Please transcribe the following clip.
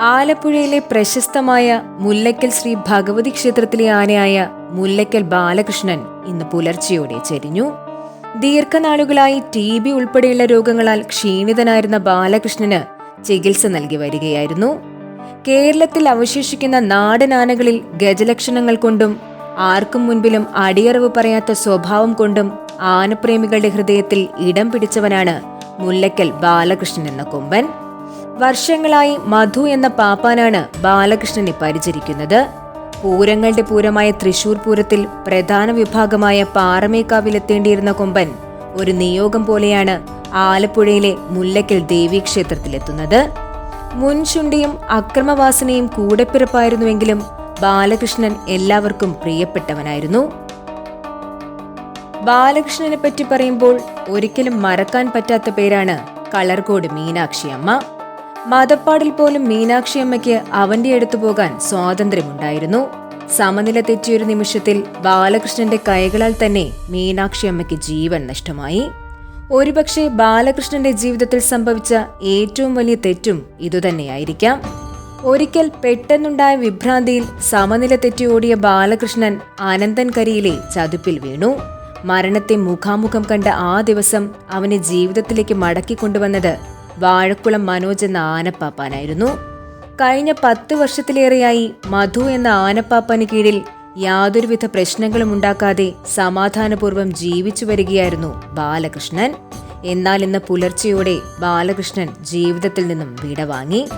ആലപ്പുഴയിലെ പ്രശസ്തമായ മുല്ലയ്ക്കൽ ശ്രീ ഭഗവതി ക്ഷേത്രത്തിലെ ആനയായ മുല്ലയ്ക്കൽ ബാലകൃഷ്ണൻ ഇന്ന് പുലർച്ചെയോടെ ചെരിഞ്ഞു. ദീർഘനാളുകളായി ടി ബി ഉൾപ്പെടെയുള്ള രോഗങ്ങളാൽ ക്ഷീണിതനായിരുന്ന ബാലകൃഷ്ണന് ചികിത്സ നൽകി വരികയായിരുന്നു. കേരളത്തിൽ അവശേഷിക്കുന്ന നാടനാനകളിൽ ഗജലക്ഷണങ്ങൾ കൊണ്ടും ആർക്കും മുൻപിലും അടിയറവ് പറയാത്ത സ്വഭാവം കൊണ്ടും ആനപ്രേമികളുടെ ഹൃദയത്തിൽ ഇടം പിടിച്ചവനാണ് മുല്ലയ്ക്കൽ ബാലകൃഷ്ണൻ എന്ന കൊമ്പൻ. വർഷങ്ങളായി മധു എന്ന പാപ്പാനാണ് ബാലകൃഷ്ണനെ പരിചരിക്കുന്നത്. പൂരങ്ങളുടെ പൂരമായ തൃശൂർ പൂരത്തിൽ പ്രധാന വിഭാഗമായ പാറമേക്കാവിലെത്തേണ്ടിയിരുന്ന കൊമ്പൻ ഒരു നിയോഗം പോലെയാണ് ആലപ്പുഴയിലെ മുല്ലക്കൽ ദേവീക്ഷേത്രത്തിലെത്തുന്നത്. മുൻചുണ്ടിയും അക്രമവാസനയും കൂടെപ്പിറപ്പായിരുന്നുവെങ്കിലും ബാലകൃഷ്ണൻ എല്ലാവർക്കും പ്രിയപ്പെട്ടവനായിരുന്നു. ബാലകൃഷ്ണനെ പറ്റി പറയുമ്പോൾ ഒരിക്കലും മറക്കാൻ പറ്റാത്ത പേരാണ് കളർകോട് മീനാക്ഷി അമ്മ മതപ്പാടിൽ പോലും മീനാക്ഷി അമ്മയ്ക്ക് അവന്റെ അടുത്തു പോകാൻ സ്വാതന്ത്ര്യമുണ്ടായിരുന്നു. സമനില തെറ്റിയൊരു നിമിഷത്തിൽ ബാലകൃഷ്ണന്റെ കൈകളാൽ തന്നെ മീനാക്ഷി അമ്മയ്ക്ക് ജീവൻ നഷ്ടമായി. ഒരുപക്ഷെ ബാലകൃഷ്ണന്റെ ജീവിതത്തിൽ സംഭവിച്ച ഏറ്റവും വലിയ തെറ്റും ഇതുതന്നെയായിരിക്കാം. ഒരിക്കൽ പെട്ടെന്നുണ്ടായ വിഭ്രാന്തിയിൽ സമനില തെറ്റി ഓടിയ ബാലകൃഷ്ണൻ അനന്തൻകരിയിലെ ചതുപ്പിൽ വീണു. മരണത്തെ മുഖാമുഖം കണ്ട ആ ദിവസം അവനെ ജീവിതത്തിലേക്ക് മടക്കിക്കൊണ്ടുവന്നത് വാഴക്കുളം മനോജ് എന്ന ആനപ്പാപ്പാനായിരുന്നു. കഴിഞ്ഞ പത്ത് വർഷത്തിലേറെയായി മധു എന്ന ആനപ്പാപ്പാന് കീഴിൽ യാതൊരുവിധ പ്രശ്നങ്ങളും ഉണ്ടാക്കാതെ സമാധാനപൂർവം ജീവിച്ചു വരികയായിരുന്നു ബാലകൃഷ്ണൻ. എന്നാൽ ഇന്ന് പുലർച്ചെയോടെ ബാലകൃഷ്ണൻ ജീവിതത്തിൽ നിന്നും വിടവാങ്ങി.